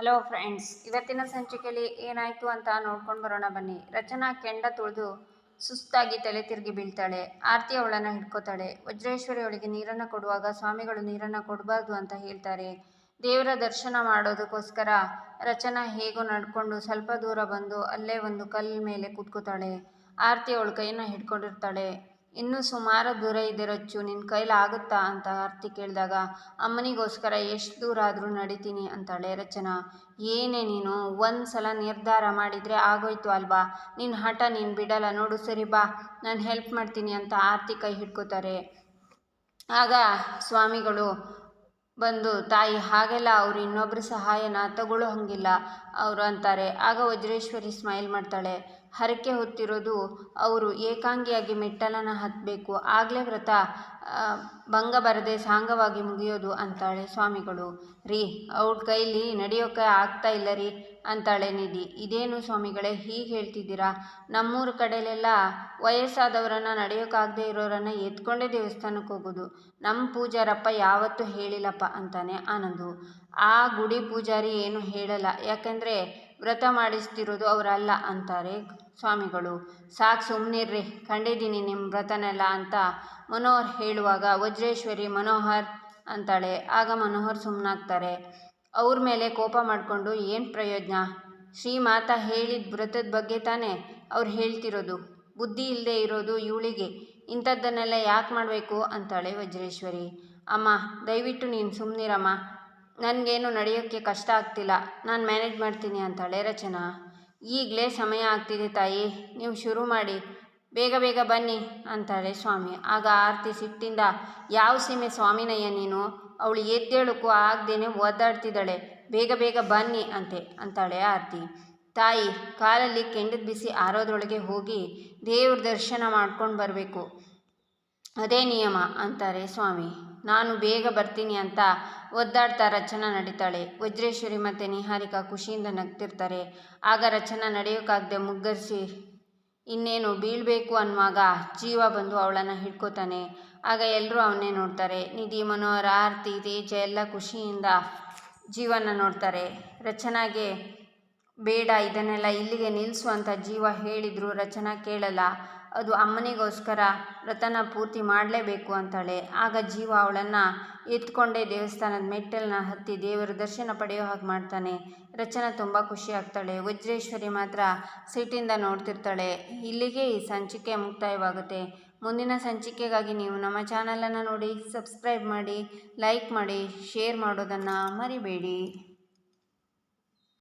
Hello friends ಇವತ್ತಿನ ಸಂಚಿಕೆಯಲ್ಲಿ ಏನಾಯಿತು ಅಂತ ನೋಡ್ಕೊಂಡು ಬರೋಣ ಬನ್ನಿ. ರಚನಾ ಕೆಂಡ ತುಳಿದು ಸುಸ್ತಾಗಿ ತಲೆ ತಿರುಗಿ ಬೀಳ್ತಾಳೆ. ಆರತಿ ಅವಳನ್ನು ಹಿಡ್ಕೋತಾಳೆ. ವಜ್ರೇಶ್ವರಿ ಅವಳಿಗೆ ನೀರನ್ನು ಕೊಡುವಾಗ ಸ್ವಾಮಿಗಳು ನೀರನ್ನು ಕೊಡಬಾರ್ದು ಅಂತ ಹೇಳ್ತಾರೆ. ದೇವರ ದರ್ಶನ ಮಾಡೋದಕ್ಕೋಸ್ಕರ ರಚನಾ ಹೇಗೋ ನಡ್ಕೊಂಡು ಸ್ವಲ್ಪ ದೂರ ಬಂದು ಅಲ್ಲೇ ಒಂದು ಕಲ್ಲ ಮೇಲೆ ಕೂತ್ಕೋತಾಳೆ. ಆರತಿ ಅವಳ ಕೈಯನ್ನು ಹಿಡ್ಕೊಂಡಿರ್ತಾಳೆ. ಇನ್ನೂ ಸುಮಾರು ದೂರ ಇದೆ ರಚ್ಚು ನಿನ್ನ ಕೈಲಾಗುತ್ತಾ ಅಂತ ಆರ್ತಿ ಕೇಳಿದಾಗ, ಅಮ್ಮನಿಗೋಸ್ಕರ ಎಷ್ಟು ದೂರ ಆದರೂ ನಡೀತೀನಿ ಅಂತಾಳೆ ರಚನಾ. ಏನೇ ನೀನು ಒಂದು ಸಲ ನಿರ್ಧಾರ ಮಾಡಿದರೆ ಆಗೋಯ್ತು ಅಲ್ವಾ? ನಿನ್ನ ಹಠ ನೀನು ಬಿಡಲ್ಲ, ನೋಡು, ಸರಿ ಬಾ, ನಾನು ಹೆಲ್ಪ್ ಮಾಡ್ತೀನಿ ಅಂತ ಆರ್ತಿ ಕೈ ಹಿಡ್ಕೋತಾರೆ. ಆಗ ಸ್ವಾಮಿಗಳು ಬಂದು, ತಾಯಿ, ಹಾಗೆಲ್ಲ ಅವರು ಇನ್ನೊಬ್ಬರ ಸಹಾಯನ ತಗೊಳ್ಳೋ ಹಂಗಿಲ್ಲ, ಅವರು ಅಂತಾರೆ. ಆಗ ವಜ್ರೇಶ್ವರಿ ಸ್ಮೈಲ್ ಮಾಡ್ತಾಳೆ. ಹರಕೆ ಹೊತ್ತಿರೋದು ಅವರು. ಏಕಾಂಗಿಯಾಗಿ ಮೆಟ್ಟಲನ್ನು ಹತ್ತಬೇಕು ಆಗಲೇ ವ್ರತ ಭಂಗ ಬರದೆ ಸಾಂಗವಾಗಿ ಮುಗಿಯೋದು ಅಂತಾಳೆ ಸ್ವಾಮಿಗಳು. ರೀ ಅವ್ರ ಕೈಲಿ ನಡೆಯೋಕೆ ಆಗ್ತಾ ಇಲ್ಲ ರೀ ಅಂತಾಳೆ ನಿಧಿ. ಇದೇನು ಸ್ವಾಮಿಗಳೇ, ಹೀಗೆ ಹೇಳ್ತಿದ್ದೀರಾ? ನಮ್ಮೂರ ಕಡೆಯಲ್ಲೆಲ್ಲ ವಯಸ್ಸಾದವರನ್ನು ನಡೆಯೋಕ್ಕಾಗದೇ ಇರೋರನ್ನು ಎತ್ಕೊಂಡೇ ದೇವಸ್ಥಾನಕ್ಕೆ ಹೋಗೋದು. ನಮ್ಮ ಪೂಜಾರಪ್ಪ ಯಾವತ್ತೂ ಹೇಳಿಲ್ಲಪ್ಪ ಅಂತಾನೆ ಆನಂದು. ಆ ಗುಡಿ ಪೂಜಾರಿ ಏನು ಹೇಳಲ್ಲ. ಯಾಕಂದರೆ ವ್ರತ ಮಾಡಿಸ್ತಿರೋದು ಅವರಲ್ಲ ಅಂತಾರೆ ಸ್ವಾಮಿಗಳು. ಸಾಕು ಸುಮ್ಮನಿರ್ರಿ ಕಂಡಿದ್ದೀನಿ ನಿಮ್ಮ ವ್ರತನೆಲ್ಲ ಅಂತ ಮನೋಹರ್ ಹೇಳುವಾಗ ವಜ್ರೇಶ್ವರಿ ಮನೋಹರ್ ಅಂತಾಳೆ. ಆಗ ಮನೋಹರ್ ಸುಮ್ಮನಾಗ್ತಾರೆ ಅವ್ರ ಮೇಲೆ ಕೋಪ ಮಾಡಿಕೊಂಡು, ಏನು ಪ್ರಯೋಜನ? ಶ್ರೀಮಾತ ಹೇಳಿದ ವ್ರತದ ಬಗ್ಗೆ ತಾನೇ ಅವ್ರು ಹೇಳ್ತಿರೋದು. ಬುದ್ಧಿ ಇಲ್ಲದೆ ಇರೋದು ಇವಳಿಗೆ. ಇಂಥದ್ದನ್ನೆಲ್ಲ ಯಾಕೆ ಮಾಡಬೇಕು? ಅಂತಾಳೆ ವಜ್ರೇಶ್ವರಿ. ಅಮ್ಮ, ದಯವಿಟ್ಟು ನೀನು ಸುಮ್ಮನಿರಮ್ಮ ನನಗೇನು ನಡೆಯೋಕ್ಕೆ ಕಷ್ಟ ಆಗ್ತಿಲ್ಲ. ನಾನು ಮ್ಯಾನೇಜ್ ಮಾಡ್ತೀನಿ ಅಂತಾಳೆ ರಚನಾ. ಈಗಲೇ ಸಮಯ ಆಗ್ತಿದೆ ತಾಯಿ. ನೀವು ಶುರು ಮಾಡಿ. ಬೇಗ ಬೇಗ ಬನ್ನಿ ಅಂತಾಳೆ ಸ್ವಾಮಿ. ಆಗ ಆರತಿ ಸಿಟ್ಟಿಂದ, ಯಾವ ಸೀಮೆ ಸ್ವಾಮಿನಯ್ಯ ನೀನು? ಅವಳು ಎದ್ದೇಳಕ್ಕೂ ಆಗದೇನೆ ಒದ್ದಾಡ್ತಿದ್ದಾಳೆ. ಬೇಗ ಬೇಗ ಬನ್ನಿ ಅಂತೆ, ಅಂತಾಳೆ ಆರತಿ. ತಾಯಿ, ಕಾಲಲ್ಲಿ ಕೆಂಡದ ಬಿಸಿ ಆರೋದ್ರೊಳಗೆ ಹೋಗಿ ದೇವ್ರ ದರ್ಶನ ಮಾಡ್ಕೊಂಡು ಬರಬೇಕು. ಅದೇ ನಿಯಮ, ಅಂತಾರೆ ಸ್ವಾಮಿ. ನಾನು ಬೇಗ ಬರ್ತೀನಿ ಅಂತ ಒದ್ದಾಡ್ತಾ ರಚನಾ ನಡೀತಾಳೆ. ವಜ್ರೇಶ್ವರಿ ಮತ್ತು ನಿಹಾರಿಕಾ ಖುಷಿಯಿಂದ ನಗ್ತಿರ್ತಾರೆ. ಆಗ ರಚನಾ ನಡೆಯೋಕ್ಕಾಗದೆ ಮುಗ್ಗರಿಸಿ, ಇನ್ನೇನು ಬೀಳಬೇಕು ಅನ್ನುವಾಗ ಜೀವ ಬಂದು ಅವಳನ್ನು ಹಿಡ್ಕೋತಾನೆ. ಆಗ ಎಲ್ಲರೂ ಅವನ್ನೇ ನೋಡ್ತಾರೆ. ನಿಧಿ, ಮನೋಹರ, ಆರತಿ, ತೇಜ ಎಲ್ಲ ಖುಷಿಯಿಂದ ಜೀವನ ನೋಡ್ತಾರೆ. ರಚನಾಗೆ ಬೇಡ, ಇದನ್ನೆಲ್ಲ ಇಲ್ಲಿಗೆ ನಿಲ್ಲಿಸು ಅಂತ ಜೀವ ಹೇಳಿದ್ರು, ರಚನಾ ಕೇಳಲ್ಲ. ಅದು ಅಮ್ಮನಿಗೋಸ್ಕರ ವ್ರತನ ಪೂರ್ತಿ ಮಾಡಲೇಬೇಕು ಅಂತಾಳೆ. ಆಗ ಜೀವ ಅವಳನ್ನು ಎತ್ಕೊಂಡೇ ದೇವಸ್ಥಾನದ ಮೆಟ್ಟಲನ್ನ ಹತ್ತಿ ದೇವರ ದರ್ಶನ ಪಡೆಯೋ ಹಾಗೆ ಮಾಡ್ತಾನೆ. ರಚನಾ ತುಂಬ ಖುಷಿ ಆಗ್ತಾಳೆ. ವಜ್ರೇಶ್ವರಿ ಮಾತ್ರ ಸಿಟ್ಟಿಂದ ನೋಡ್ತಿರ್ತಾಳೆ. ಇಲ್ಲಿಗೆ ಈ ಸಂಚಿಕೆ ಮುಕ್ತಾಯವಾಗುತ್ತೆ. ಮುಂದಿನ ಸಂಚಿಕೆಗಾಗಿ ನೀವು ನಮ್ಮ ಚಾನಲನ್ನು ನೋಡಿ, ಸಬ್ಸ್ಕ್ರೈಬ್ ಮಾಡಿ, ಲೈಕ್ ಮಾಡಿ, ಶೇರ್ ಮಾಡೋದನ್ನು ಮರಿಬೇಡಿ.